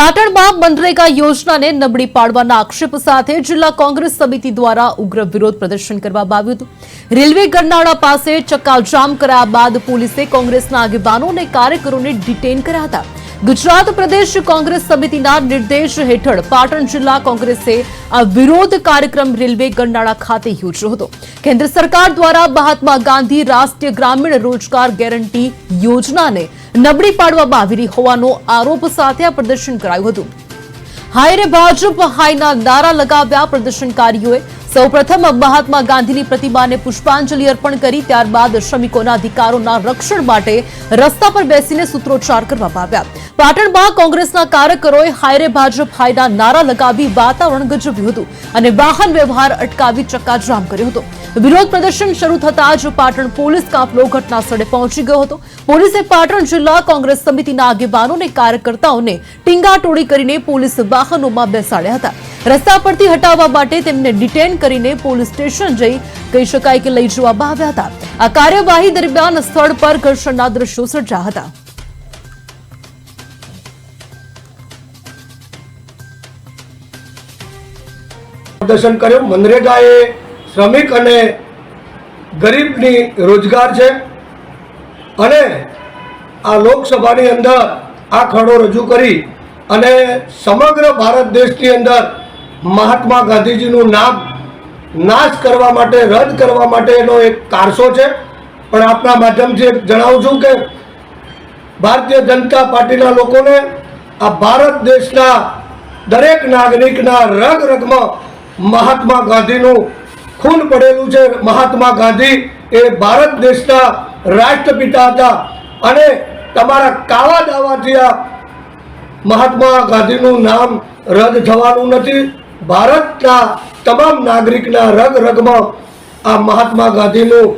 પાટણમાં મનરેગા યોજનાને નબળી પાડવાના આક્ષેપ સાથે જિલ્લા કોંગ્રેસ સમિતિ દ્વારા ઉગ્ર વિરોધ પ્રદર્શન કરવામાં આવ્યું હતું. રેલવે ગરનાળા પાસે ચક્કાજામ કરાયા બાદ પોલીસે કોંગ્રેસના આગેવાનો અને કાર્યકરોને ડિટેન કર્યા હતા. ગુજરાત પ્રદેશ કોંગ્રેસ સમિતિના નિર્દેશ હેઠળ પાટણ જિલ્લા કોંગ્રેસે આ વિરોધ કાર્યક્રમ રેલવે ગંડાળા ખાતે યોજ્યો હતો. કેન્દ્ર સરકાર દ્વારા મહાત્મા ગાંધી રાષ્ટ્રીય ગ્રામીણ રોજગાર ગેરંટી યોજનાને નબળી પાડવામાં આવી રહી હોવાનો આરોપ સાથે આ પ્રદર્શન કરાયું હતું. હાયરે ભાજપ હાયના નારા લગાવ્યા પ્રદર્શનકારીઓએ સૌપ્રથમ મહાત્મા ગાંધીની પ્રતિમાને પુષ્પાંજલિ અર્પણ કરી, ત્યારબાદ શ્રમિકોના અધિકારોના રક્ષણ માટે રસ્તા પર બેસીને સૂત્રોચ્ચાર કરવામાં આવ્યા. પાટણમાં કોંગ્રેસના કાર્યકરોએ હાયરે ભાજપ હાયના નારા લગાવી વાતાવરણ ગજવ્યું હતું અને વાહન વ્યવહાર અટકાવી ચક્કાજામ કર્યો હતો. વિરોધ પ્રદર્શન શરૂ થતાં જ પાટણ પોલીસ કાફલો ઘટના સ્થળે પહોંચી ગયો હતો. પોલીસે પાટણ જિલ્લા કોંગ્રેસ સમિતિના આગેવાનો અને કાર્યકર્તાઓને ટીંગાટોળી કરીને પોલીસ વાહનોમાં બેસાડ્યા હતા. રસ્તા પરથી હટાવવા માટે તેમને ડિટેન કરીને પોલીસ સ્ટેશન જઈ કહી શકાય કે લઈ જવામાં આવ્યા હતા. આ કાર્યવાહી દરમિયાન સ્થળ પર ઘર્ષણના દ્રશ્યો સર્જા હતા. પ્રદર્શન કર્યું. મનરેગા એ શ્રમિક અને ગરીબની રોજગાર છે અને આ લોકસભાની અંદર આ ખરડો રજૂ કરી અને સમગ્ર ભારત દેશની અંદર મહાત્મા ગાંધીજીનું નામ નાશ કરવા માટે, રદ કરવા માટે એનો એક કારસો છે. પણ આપના માધ્યમથી જણાવું છું કે ભારતીય જનતા પાર્ટીના લોકોને આ ભારત દેશના દરેક નાગરિકના રગ રગમાં મહાત્મા ગાંધીનું ખૂન પડેલું છે. મહાત્મા ગાંધી એ ભારત દેશના રાષ્ટ્રપિતા હતા અને તમારા કાવા દાવાથી આ મહાત્મા ગાંધીનું નામ રદ થવાનું નથી. ભારતના તમામ નાગરિકના રગ રગમાં આ મહાત્મા ગાંધીનું